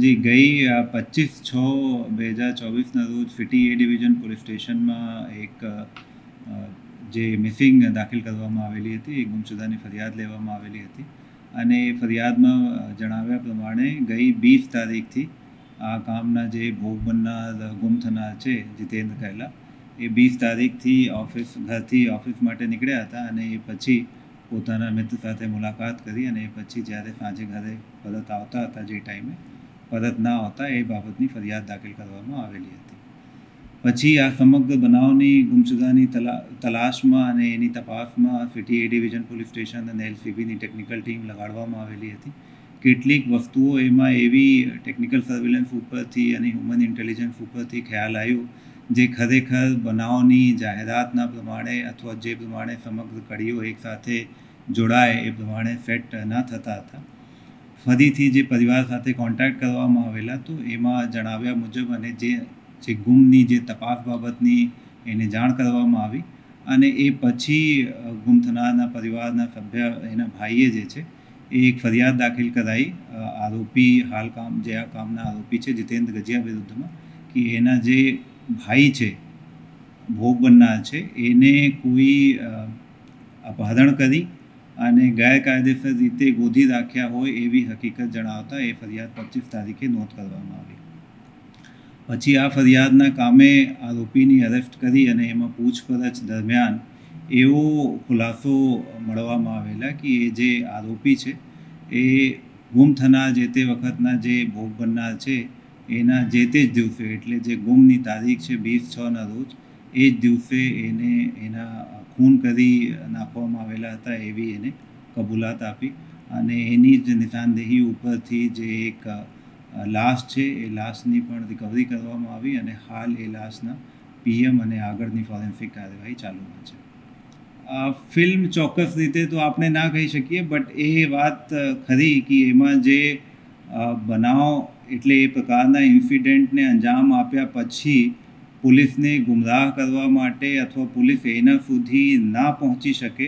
જી, ગઈ પચીસ છ બે હજાર ચોવીસના રોજ સિટી એ ડિવિઝન પોલીસ સ્ટેશનમાં એક જે મિસિંગ દાખલ કરવામાં આવેલી હતી એ ગુમશુદાની ફરિયાદ લેવામાં આવેલી હતી. અને એ ફરિયાદમાં જણાવ્યા પ્રમાણે ગઈ વીસ તારીખથી આ કામના જે ભોગ બનનાર, ગુમ થનાર છે, જીતેન્દ્ર કહેલા એ વીસ તારીખથી ઓફિસ, ઘરથી ઓફિસ માટે નીકળ્યા હતા અને એ પછી પોતાના મિત્ર સાથે મુલાકાત કરી અને એ પછી જ્યારે સાંજે ઘરે પરત આવતા હતા જે ટાઈમે પરત ના હોતા એ બાબતની ફરિયાદ દાખલ કરવામાં આવેલી હતી. પછી આ સમગ્ર બનાવની, ગુમસુદાની તલા, તલાશમાં અને એની તપાસમાં city A division, police station અને એલસીબીની ટેકનિકલ ટીમ લગાડવામાં આવેલી હતી. કેટલીક વસ્તુઓ એમાં એવી ટેકનિકલ સર્વેલન્સ ઉપરથી અને હ્યુમન ઇન્ટેલિજન્સ ઉપરથી ખ્યાલ આવ્યો, જે ખરેખર બનાવની જાહેરાતના પ્રમાણે અથવા જે પ્રમાણે સમગ્ર કડીઓ એકસાથે જોડાય એ પ્રમાણે સેટ ન થતા હતા. ફરીથી જે પરિવાર સાથે કોન્ટેક્ટ કરવામાં આવેલા, તો એમાં જણાવ્યા મુજબ અને જે જે ગુમની જે તપાસ બાબતની એને જાણ કરવામાં આવી અને એ પછી ગુમ થનારના પરિવારના સભ્ય એના ભાઈએ જે છે, એ એક ફરિયાદ દાખલ કરાઈ. આરોપી હાલ કામ, જે આ કામના આરોપી છે, જીતેન્દ્ર ગજિયા વિરુદ્ધમાં, કે એના જે ભાઈ છે, ભોગ બનનાર છે, એને કોઈ અપહરણ કરી અને ગેરકાયદેસર રીતે ગોધી રાખ્યા હોય એવી હકીકત જણાવતા એ ફરિયાદ પચીસ તારીખે નોંધ કરવામાં આવી. પછી આ ફરિયાદના કામે આરોપીની અરેસ્ટ કરી અને એમાં પૂછપરછ દરમિયાન એવો ખુલાસો મળવામાં આવેલા કે એ જે આરોપી છે, એ ગુમ થનાર જે તે વખતના જે ભોગ બનનાર છે, એના જે તે જ દિવસે, એટલે જે ગુમની તારીખ છે, વીસ છના રોજ, એ જ દિવસે એને એના ખૂન કરી નાખવામાં આવેલા હતા એવી એને કબૂલાત આપી અને એની જ નિશાનદેહી ઉપરથી જે એક લાશ છે, એ લાશની પણ રિકવરી કરવામાં આવી અને હાલ એ લાશના પીએમ અને આગળની ફોરેન્સિક કાર્યવાહી ચાલુમાં છે. ફિલ્મ ચોક્કસ રીતે તો આપણે ના કહી શકીએ બટ એ વાત ખરી કે એમાં જે બનાવ એટલે એ પ્રકારના ઇન્સિડેન્ટને અંજામ આપ્યા પછી પોલીસને ગુમરાહ કરવા માટે અથવા પોલીસ એના સુધી ના પહોંચી શકે,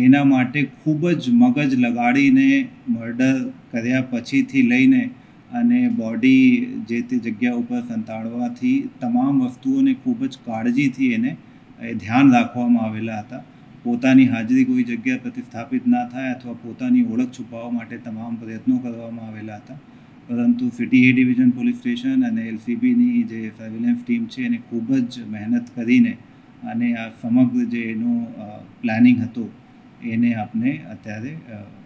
એના માટે ખૂબ જ મગજ લગાડીને મર્ડર કર્યા પછીથી લઈને અને બોડી જે તે જગ્યા ઉપર સંતાડવાથી તમામ વસ્તુઓને ખૂબ જ કાળજીથી એને, એ ધ્યાન રાખવામાં આવેલા હતા. પોતાની હાજરી કોઈ જગ્યા પ્રતિસ્થાપિત ના થાય અથવા પોતાની ઓળખ છુપાવવા માટે તમામ પ્રયત્નો કરવામાં આવેલા હતા. પરંતુ city A division police station અને એલસીબીની જે સર્વેલન્સ ટીમ છે એને ખૂબ જ મહેનત કરીને અને આ સમગ્ર જે એનું પ્લાનિંગ હતું, એને આપણે અત્યારે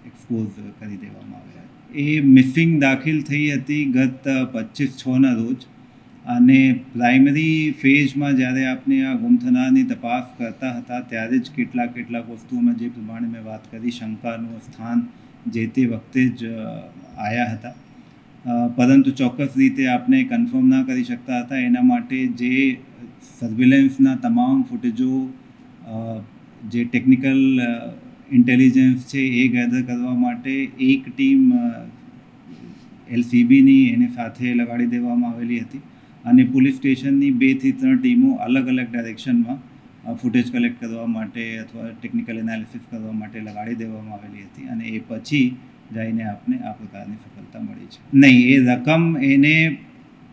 એક્સપોઝ કરી દેવામાં આવ્યા એ મિસિંગ દાખલ થઈ હતી ગત પચીસ છના રોજ અને પ્રાઇમરી ફેઝમાં જ્યારે આપણે આ ગુમ થનારની તપાસ કરતા હતા ત્યારે જ કેટલાક કેટલાક વસ્તુઓમાં જે પ્રમાણે મેં વાત કરી, શંકાનું સ્થાન જે તે વખતે જ આવ્યા હતા. પરંતુ ચોક્કસ રીતે આપણે કન્ફર્મ ના કરી શકતા હતા. એના માટે જે સર્વેલન્સના તમામ ફૂટેજો જે ટેકનિકલ ઇન્ટેલિજન્સ છે એ ગેધર કરવા માટે એક ટીમ એલસીબીની એને સાથે લગાડી દેવામાં આવેલી હતી. અને પોલીસ સ્ટેશનની બેથી ત્રણ ટીમો અલગ અલગ ડાયરેક્શનમાં ફૂટેજ કલેક્ટ કરવા માટે અથવા ટેકનિકલ એનાલિસિસ કરવા માટે લગાડી દેવામાં આવેલી હતી. અને એ પછી જઈને આપને આ પ્રકારની સફળતા મળી છે. નહીં, એ રકમ એને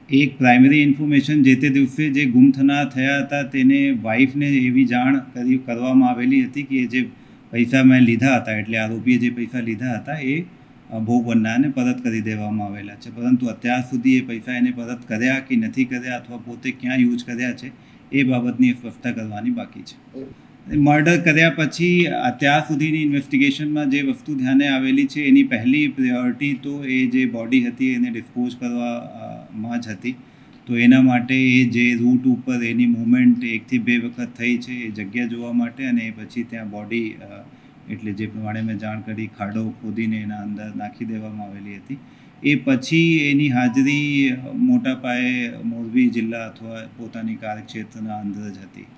એક પ્રાઇમરી ઇન્ફોર્મેશન જે તે દિવસે જે ગુમ થનાર થયા હતા તેને વાઈફને એવી જાણ કરી કરવામાં આવેલી હતી કે જે પૈસા મેં લીધા હતા, એટલે આરોપીએ જે પૈસા લીધા હતા એ ભોગ બનનારને પરત કરી દેવામાં આવેલા છે. પરંતુ અત્યાર સુધી એ પૈસા એને પરત કર્યા કે નથી કર્યા અથવા પોતે ક્યાં યુઝ કર્યા છે એ બાબતની સ્પષ્ટતા કરવાની બાકી છે. મર્ડર કર્યા પછી અત્યાર સુધીની ઇન્વેસ્ટિગેશનમાં જે વસ્તુ ધ્યાને આવેલી છે એની પહેલી પ્રિયોરિટી તો એ જે બોડી હતી એને ડિસ્પોઝ કરવામાં જ હતી. તો એના માટે એ જે રૂટ ઉપર એની મૂવમેન્ટ એકથી બે વખત થઈ છે એ જગ્યા જોવા માટે અને એ પછી ત્યાં બોડી એટલે જે પ્રમાણે મેં જાણ કરી ખાડો ખોદીને એના અંદર નાખી દેવામાં આવેલી હતી. એ પછી એની હાજરી મોટા પાયે મોરબી જિલ્લા અથવા પોતાની કાર્યક્ષેત્રના અંદર જ હતી.